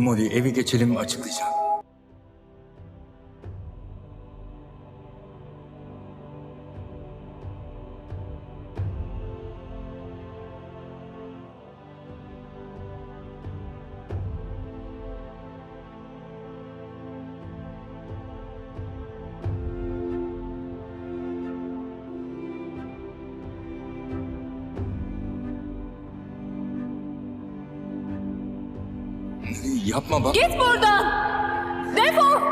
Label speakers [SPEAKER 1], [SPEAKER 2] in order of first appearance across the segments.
[SPEAKER 1] Molly evi geçelim açıklayacağım. Yapma bak.
[SPEAKER 2] Git buradan! Defol!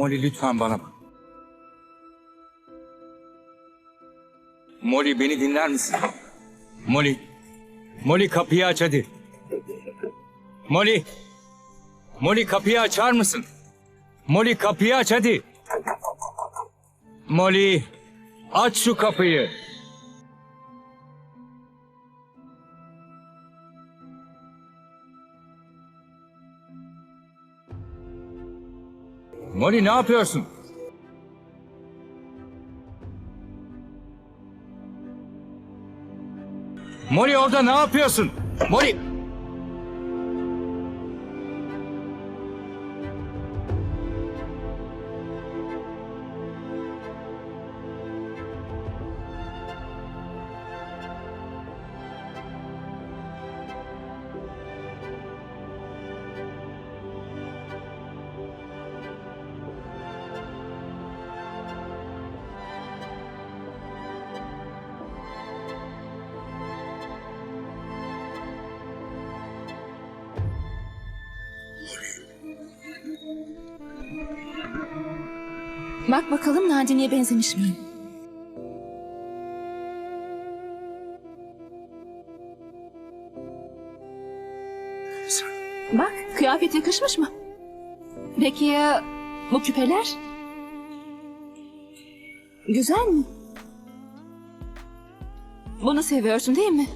[SPEAKER 1] Molly lütfen bana bak. Molly beni dinler misin? Molly. Molly kapıyı aç hadi. Molly. Molly kapıyı açar mısın? Molly kapıyı aç hadi. Molly. Aç şu kapıyı. Molly ne yapıyorsun? Molly orada ne yapıyorsun? Molly!
[SPEAKER 2] Bak bakalım Nadine'ye benzemiş miyim? Bak kıyafet yakışmış mı? Peki ya bu küpeler? Güzel mi? Bunu seviyorsun değil mi?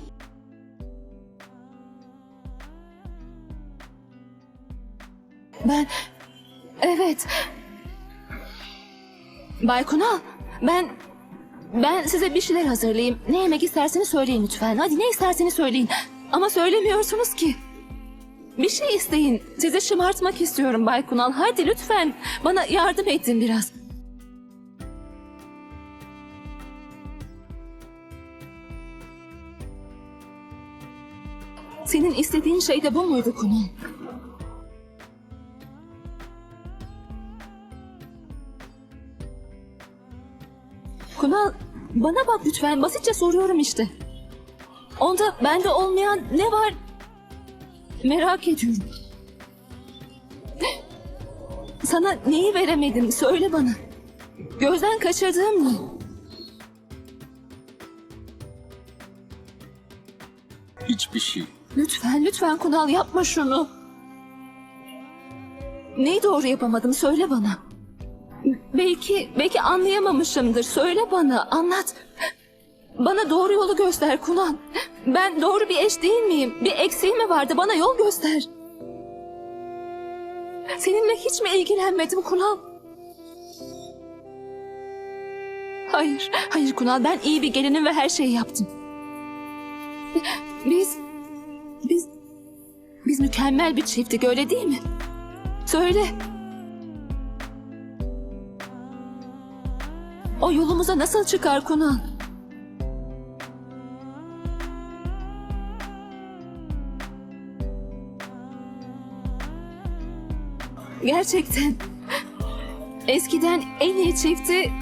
[SPEAKER 2] Ben... Evet. Bay Kunal, ben... Ben size bir şeyler hazırlayayım. Ne yemek isterseniz söyleyin lütfen. Hadi ne isterseniz söyleyin. Ama söylemiyorsunuz ki. Bir şey isteyin. Sizi şımartmak istiyorum Bay Kunal. Hadi lütfen. Bana yardım edin biraz. Senin istediğin şey de bu muydu Kunal? Kunal bana bak lütfen basitçe soruyorum işte. Onda bende olmayan ne var merak ediyorum. Sana neyi veremedim söyle bana. Gözden kaçırdığım ne?
[SPEAKER 1] Hiçbir şey.
[SPEAKER 2] Lütfen lütfen Kunal yapma şunu. Neyi doğru yapamadım söyle bana. Belki belki anlayamamışımdır. Söyle bana anlat. Bana doğru yolu göster Kunal. Ben doğru bir eş değil miyim? Bir eksiğim mi vardı? Bana yol göster. Seninle hiç mi ilgilenmedim Kunal? Hayır, hayır Kunal. Ben iyi bir gelinim ve her şeyi yaptım. Biz, biz, biz mükemmel bir çifttik öyle değil mi? Söyle. O yolumuza nasıl çıkar Kunan? Gerçekten. Eskiden en iyi çifti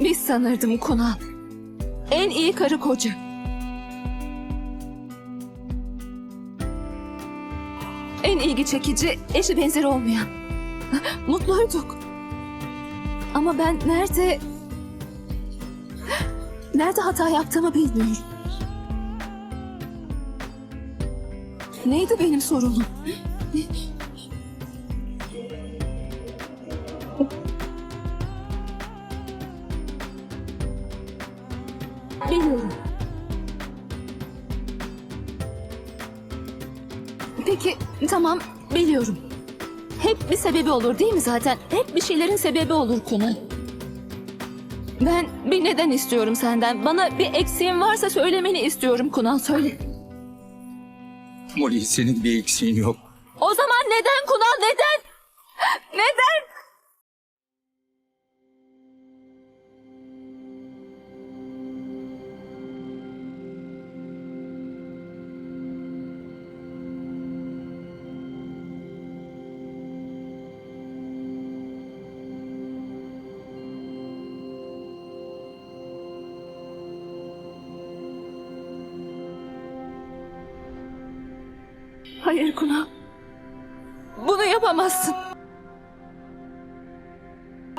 [SPEAKER 2] biz sanırdım Kunan. En iyi karı koca. En ilgi çekici, eşi benzeri olmayan. Mutluyduk. Ama ben nerede Nerede hata yaptığımı bilmiyorum. Neydi benim sorunum? Biliyorum. Peki tamam biliyorum. Hep bir sebebi olur değil mi zaten? Hep bir şeylerin sebebi olur konu. Ben bir neden istiyorum senden. Bana bir eksiğin varsa söylemeni istiyorum Kunal söyle.
[SPEAKER 1] Molly senin bir eksiğin yok.
[SPEAKER 2] O zaman neden Kunal neden? Neden? Hayır Kunal. Bunu yapamazsın.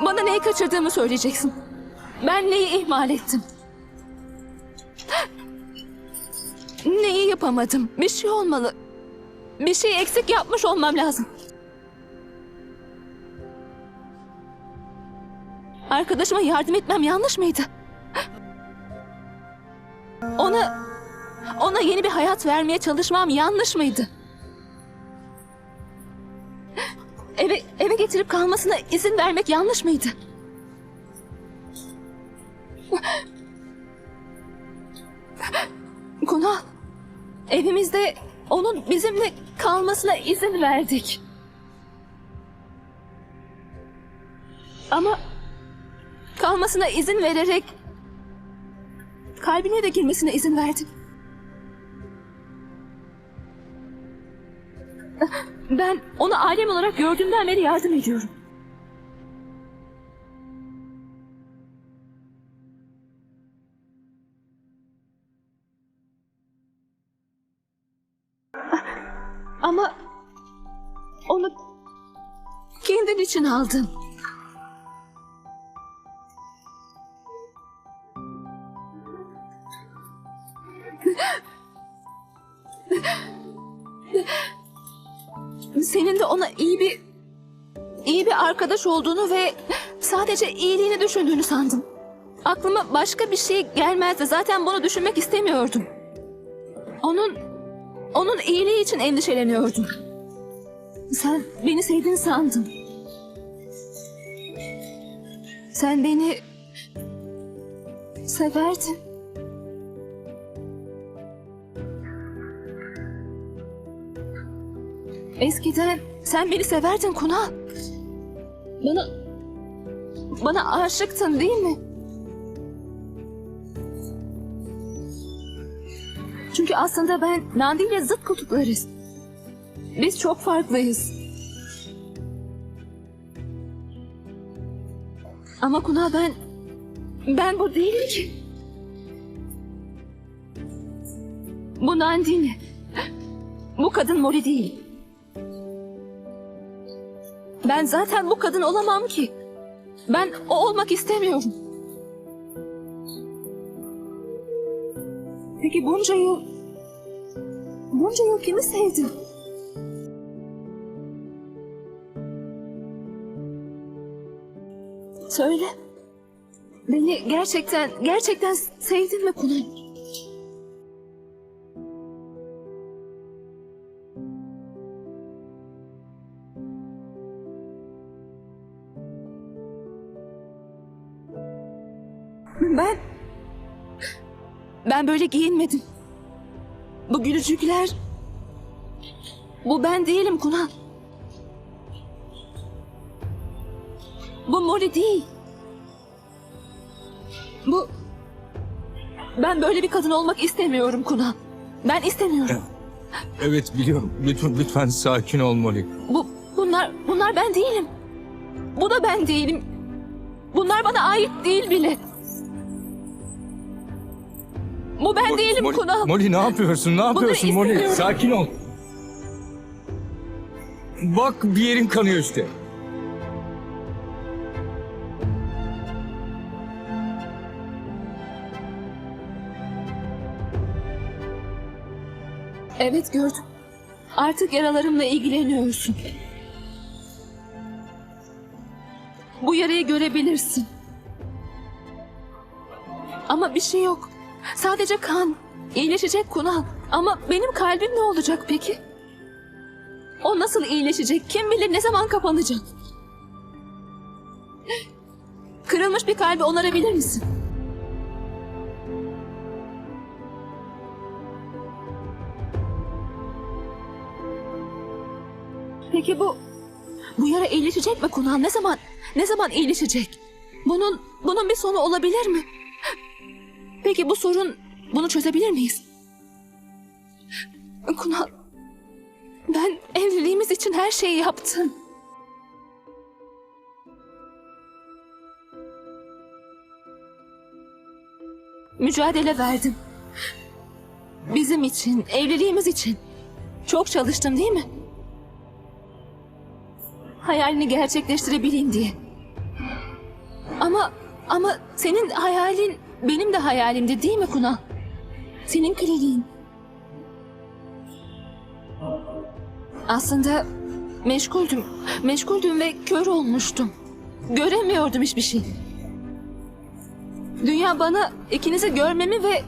[SPEAKER 2] Bana neyi kaçırdığımı söyleyeceksin. Ben neyi ihmal ettim? Neyi yapamadım? Bir şey olmalı. Bir şey eksik yapmış olmam lazım. Arkadaşıma yardım etmem yanlış mıydı? Ona ona yeni bir hayat vermeye çalışmam yanlış mıydı? Eve, eve getirip kalmasına izin vermek yanlış mıydı? Kunal, evimizde onun bizimle kalmasına izin verdik. Ama kalmasına izin vererek kalbine de girmesine izin verdik. Ben onu ailem olarak gördüğümden beri yardım ediyorum. Ama onu kendin için aldın. Senin de ona iyi bir iyi bir arkadaş olduğunu ve sadece iyiliğini düşündüğünü sandım. Aklıma başka bir şey gelmezdi. Zaten bunu düşünmek istemiyordum. Onun onun iyiliği için endişeleniyordum. Sen beni sevdin sandım. Sen beni severdin. Eskiden sen beni severdin Kunal. Bana... Bana aşıktın değil mi? Çünkü aslında ben Nandi ile zıt kutuplarız. Biz çok farklıyız. Ama Kunal ben... Ben bu değilim ki. Bu Nandini. Bu kadın Mori değil. Ben zaten bu kadın olamam ki. Ben o olmak istemiyorum. Peki bunca yıl... Bunca yıl kimi sevdin? Söyle. Beni gerçekten, gerçekten sevdin mi Kunal? Ben böyle giyinmedim. Bu gülücükler... Bu ben değilim Kunal. Bu Molly değil. Bu... Ben böyle bir kadın olmak istemiyorum Kunal. Ben istemiyorum.
[SPEAKER 1] Evet biliyorum. Lütfen, lütfen sakin ol Molly.
[SPEAKER 2] Bu bunlar bunlar ben değilim. Bu da ben değilim. Bunlar bana ait değil bile. Bu ben değilim
[SPEAKER 1] Molly,
[SPEAKER 2] Kunal.
[SPEAKER 1] Molly ne yapıyorsun? Ne yapıyorsun Molly?
[SPEAKER 2] istemiyorum.
[SPEAKER 1] Sakin ol. Bak bir yerin kanıyor işte.
[SPEAKER 2] Evet gördüm. Artık yaralarımla ilgileniyorsun. Bu yarayı görebilirsin. Ama bir şey yok. Sadece kan. İyileşecek Kunal. Ama benim kalbim ne olacak peki? O nasıl iyileşecek? Kim bilir ne zaman kapanacak? Kırılmış bir kalbi onarabilir misin? Peki bu bu yara iyileşecek mi Kunal? Ne zaman ne zaman iyileşecek? Bunun bunun bir sonu olabilir mi? Peki bu sorun bunu çözebilir miyiz? Kunal ben evliliğimiz için her şeyi yaptım. Mücadele verdim. Bizim için, evliliğimiz için. Çok çalıştım değil mi? hayalini gerçekleştirebileyim diye. Ama ama senin hayalin benim de hayalimdi değil mi Kunal? Senin kliniğin. Aslında meşguldüm. Meşguldüm ve kör olmuştum. Göremiyordum hiçbir şey. Dünya bana ikinizi görmemi ve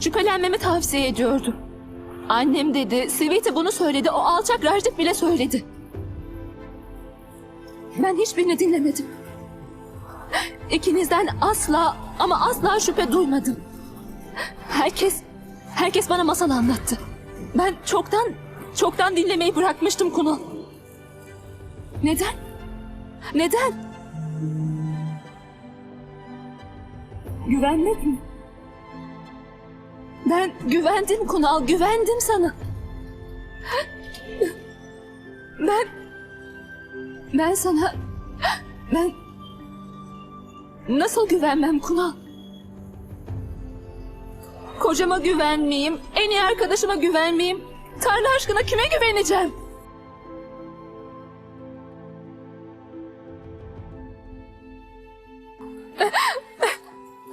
[SPEAKER 2] şüphelenmemi tavsiye ediyordu. Annem dedi, Siviti bunu söyledi, o alçak Rajdip bile söyledi. Ben hiçbirini dinlemedim. İkinizden asla ama asla şüphe duymadım. Herkes, herkes bana masal anlattı. Ben çoktan, çoktan dinlemeyi bırakmıştım Kunal. Neden? Neden? Güvenmek mi? Ben güvendim Kunal, güvendim sana. Ben ben sana... Ben... Nasıl güvenmem Kunal? Kocama güvenmeyeyim, en iyi arkadaşıma güvenmeyeyim. Tanrı aşkına kime güveneceğim?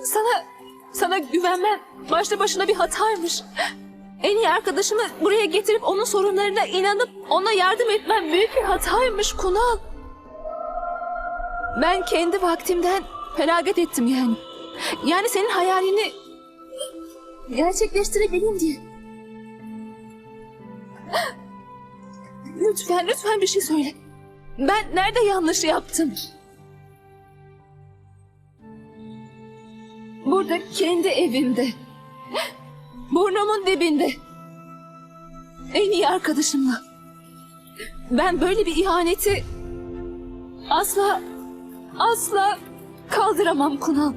[SPEAKER 2] Sana, sana güvenmem başlı başına bir hataymış. En iyi arkadaşımı buraya getirip onun sorunlarına inanıp ona yardım etmem büyük bir hataymış Kunal. Ben kendi vaktimden feragat ettim yani. Yani senin hayalini gerçekleştirebileyim diye. Lütfen, lütfen bir şey söyle. Ben nerede yanlış yaptım? Burada kendi evimde. Burnumun dibinde. En iyi arkadaşımla. Ben böyle bir ihaneti asla asla kaldıramam Kunal.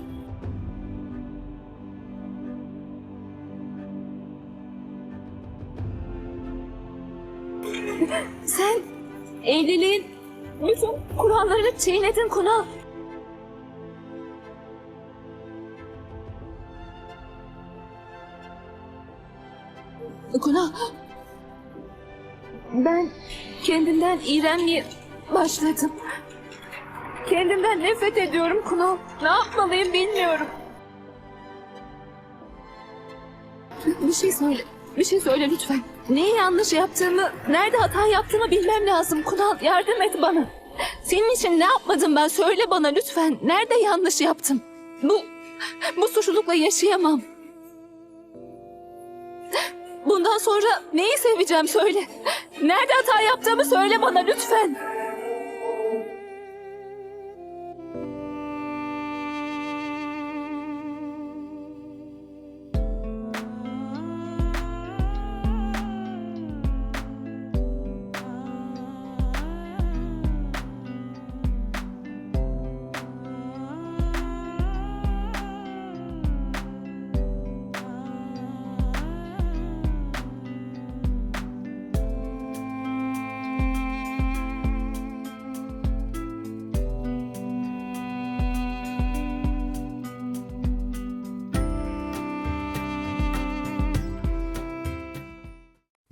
[SPEAKER 2] Sen evliliğin bütün kurallarını çiğnedin Kunal. Kunal. Ben kendimden iğrenmeye başladım. Kendimden nefret ediyorum Kunal. Ne yapmalıyım bilmiyorum. Bir şey söyle. Bir şey söyle lütfen. Neyi yanlış yaptığımı, nerede hata yaptığımı bilmem lazım Kunal. Yardım et bana. Senin için ne yapmadım ben? Söyle bana lütfen. Nerede yanlış yaptım? Bu, bu suçlulukla yaşayamam. Bundan sonra neyi seveceğim söyle. Nerede hata yaptığımı söyle bana lütfen.